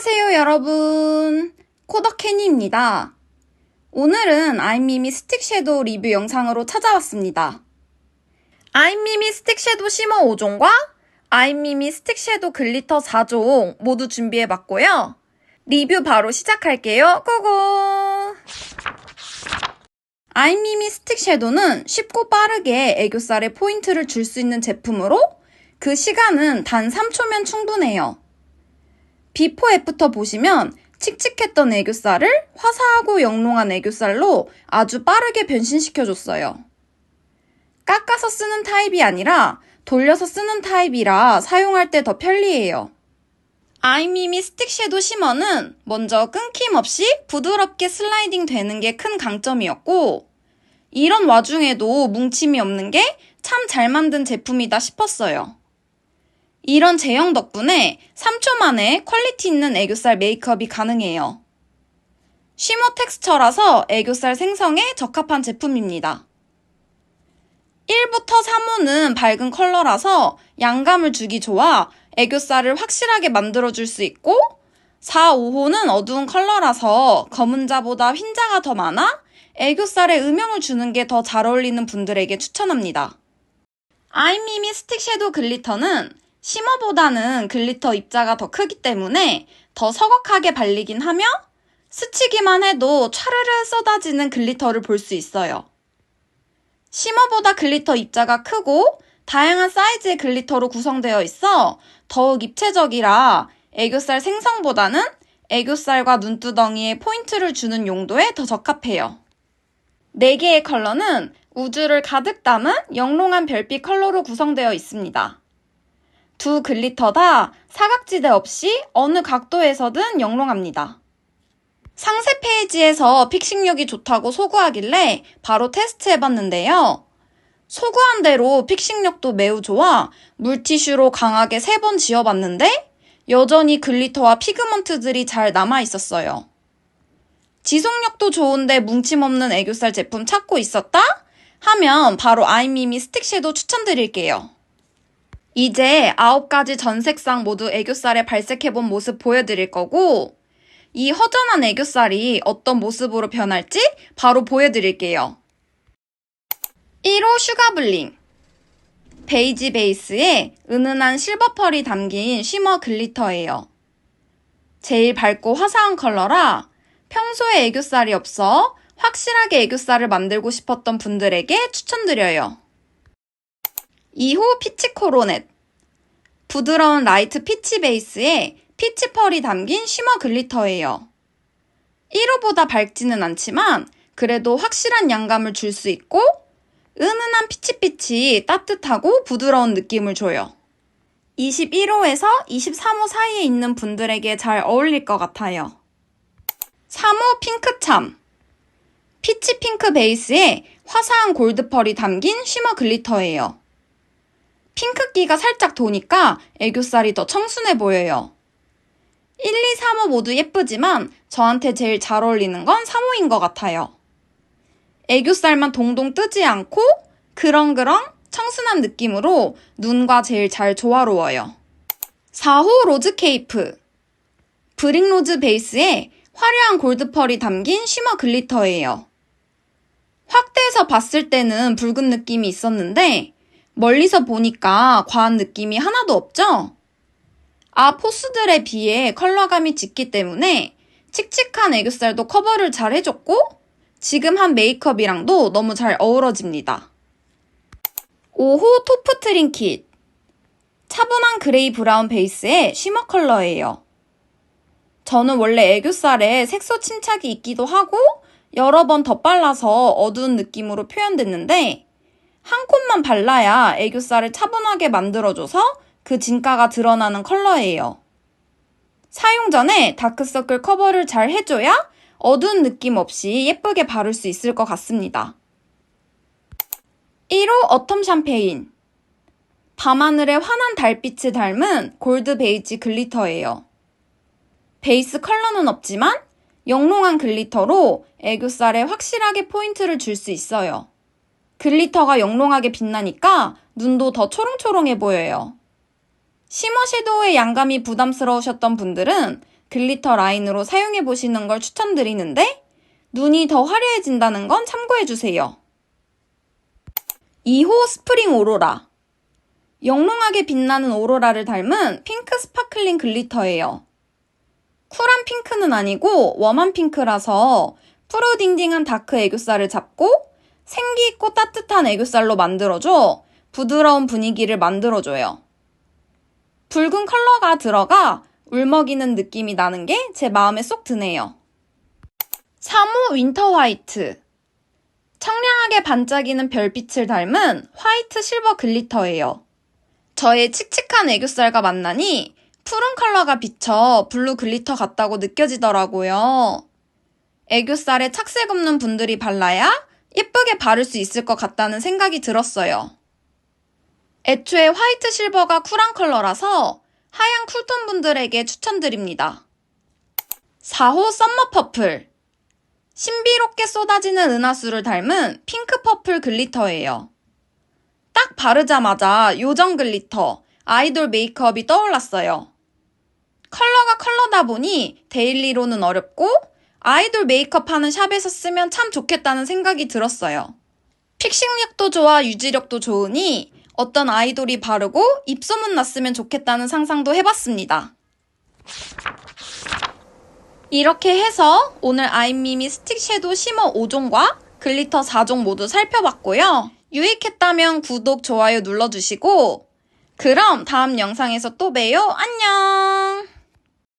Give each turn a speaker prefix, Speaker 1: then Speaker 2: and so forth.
Speaker 1: 안녕하세요, 여러분. 코더캐니입니다. 오늘은 아이미미 스틱 섀도우 리뷰 영상으로 찾아왔습니다. 아이미미 스틱 섀도우 시머 5종과 아이미미 스틱 섀도우 글리터 4종 모두 준비해봤고요. 리뷰 바로 시작할게요. 고고! 아이미미 스틱 섀도우는 쉽고 빠르게 애교살에 포인트를 줄 수 있는 제품으로 그 시간은 단 3초면 충분해요. 비포 애프터 보시면 칙칙했던 애교살을 화사하고 영롱한 애교살로 아주 빠르게 변신시켜줬어요. 깎아서 쓰는 타입이 아니라 돌려서 쓰는 타입이라 사용할 때 더 편리해요. 아이미미 스틱 섀도우 시머는 먼저 끊김없이 부드럽게 슬라이딩 되는 게 큰 강점이었고, 이런 와중에도 뭉침이 없는 게 참 잘 만든 제품이다 싶었어요. 이런 제형 덕분에 3초 만에 퀄리티 있는 애교살 메이크업이 가능해요. 쉬머 텍스처라서 애교살 생성에 적합한 제품입니다. 1부터 3호는 밝은 컬러라서 양감을 주기 좋아 애교살을 확실하게 만들어줄 수 있고 4, 5호는 어두운 컬러라서 검은자보다 흰자가 더 많아 애교살에 음영을 주는 게 더 잘 어울리는 분들에게 추천합니다. 아이미미 스틱 섀도우 글리터는 시머보다는 글리터 입자가 더 크기 때문에 더 서걱하게 발리긴 하며 스치기만 해도 촤르르 쏟아지는 글리터를 볼 수 있어요. 시머보다 글리터 입자가 크고 다양한 사이즈의 글리터로 구성되어 있어 더욱 입체적이라 애교살 생성보다는 애교살과 눈두덩이에 포인트를 주는 용도에 더 적합해요. 4개의 컬러는 우주를 가득 담은 영롱한 별빛 컬러로 구성되어 있습니다. 두 글리터 다 사각지대 없이 어느 각도에서든 영롱합니다. 상세 페이지에서 픽싱력이 좋다고 소구하길래 바로 테스트해봤는데요. 소구한 대로 픽싱력도 매우 좋아 물티슈로 강하게 세 번 지워봤는데 여전히 글리터와 피그먼트들이 잘 남아있었어요. 지속력도 좋은데 뭉침 없는 애교살 제품 찾고 있었다? 하면 바로 아이미미 스틱 섀도우 추천드릴게요. 이제 9가지 전 색상 모두 애교살에 발색해본 모습 보여드릴 거고, 이 허전한 애교살이 어떤 모습으로 변할지 바로 보여드릴게요. 1호 슈가블링. 베이지 베이스에 은은한 실버 펄이 담긴 쉬머 글리터예요. 제일 밝고 화사한 컬러라 평소에 애교살이 없어 확실하게 애교살을 만들고 싶었던 분들에게 추천드려요. 2호 피치 코로넷. 부드러운 라이트 피치 베이스에 피치 펄이 담긴 쉬머 글리터예요. 1호보다 밝지는 않지만 그래도 확실한 양감을 줄 수 있고 은은한 피치빛이 따뜻하고 부드러운 느낌을 줘요. 21호에서 23호 사이에 있는 분들에게 잘 어울릴 것 같아요. 3호 핑크참. 피치 핑크 베이스에 화사한 골드 펄이 담긴 쉬머 글리터예요. 핑크기가 살짝 도니까 애교살이 더 청순해 보여요. 1, 2, 3호 모두 예쁘지만 저한테 제일 잘 어울리는 건 3호인 것 같아요. 애교살만 동동 뜨지 않고 그렁그렁 청순한 느낌으로 눈과 제일 잘 조화로워요. 4호 로즈 케이프. 브릭 로즈 베이스에 화려한 골드 펄이 담긴 쉬머 글리터예요. 확대해서 봤을 때는 붉은 느낌이 있었는데 멀리서 보니까 과한 느낌이 하나도 없죠? 앞 포스들에 비해 컬러감이 짙기 때문에 칙칙한 애교살도 커버를 잘 해줬고 지금 한 메이크업이랑도 너무 잘 어우러집니다. 5호 토프 트링킷 차분한 그레이 브라운 베이스의 쉬머 컬러예요. 저는 원래 애교살에 색소 침착이 있기도 하고 여러 번 덧발라서 어두운 느낌으로 표현됐는데 한 콧만 발라야 애교살을 차분하게 만들어줘서 그 진가가 드러나는 컬러예요. 사용 전에 다크서클 커버를 잘 해줘야 어두운 느낌 없이 예쁘게 바를 수 있을 것 같습니다. 1호 어텀 샴페인. 밤하늘의 환한 달빛을 닮은 골드 베이지 글리터예요. 베이스 컬러는 없지만 영롱한 글리터로 애교살에 확실하게 포인트를 줄 수 있어요. 글리터가 영롱하게 빛나니까 눈도 더 초롱초롱해 보여요. 시머 섀도우의 양감이 부담스러우셨던 분들은 글리터 라인으로 사용해 보시는 걸 추천드리는데 눈이 더 화려해진다는 건 참고해 주세요. 2호 스프링 오로라. 영롱하게 빛나는 오로라를 닮은 핑크 스파클링 글리터예요. 쿨한 핑크는 아니고 웜한 핑크라서 푸르딩딩한 다크 애교살을 잡고 생기 있고 따뜻한 애교살로 만들어줘 부드러운 분위기를 만들어줘요. 붉은 컬러가 들어가 울먹이는 느낌이 나는 게 제 마음에 쏙 드네요. 3호 윈터 화이트. 청량하게 반짝이는 별빛을 닮은 화이트 실버 글리터예요. 저의 칙칙한 애교살과 만나니 푸른 컬러가 비쳐 블루 글리터 같다고 느껴지더라고요. 애교살에 착색 없는 분들이 발라야 예쁘게 바를 수 있을 것 같다는 생각이 들었어요. 애초에 화이트 실버가 쿨한 컬러라서 하얀 쿨톤 분들에게 추천드립니다. 4호 썸머 퍼플. 신비롭게 쏟아지는 은하수를 닮은 핑크 퍼플 글리터예요. 딱 바르자마자 요정 글리터, 아이돌 메이크업이 떠올랐어요. 컬러가 컬러다 보니 데일리로는 어렵고 아이돌 메이크업 하는 샵에서 쓰면 참 좋겠다는 생각이 들었어요. 픽싱력도 좋아 유지력도 좋으니 어떤 아이돌이 바르고 입소문 났으면 좋겠다는 상상도 해봤습니다. 이렇게 해서 오늘 아이미미 스틱 섀도우 시머 5종과 글리터 4종 모두 살펴봤고요. 유익했다면 구독, 좋아요 눌러주시고 그럼 다음 영상에서 또 봬요. 안녕!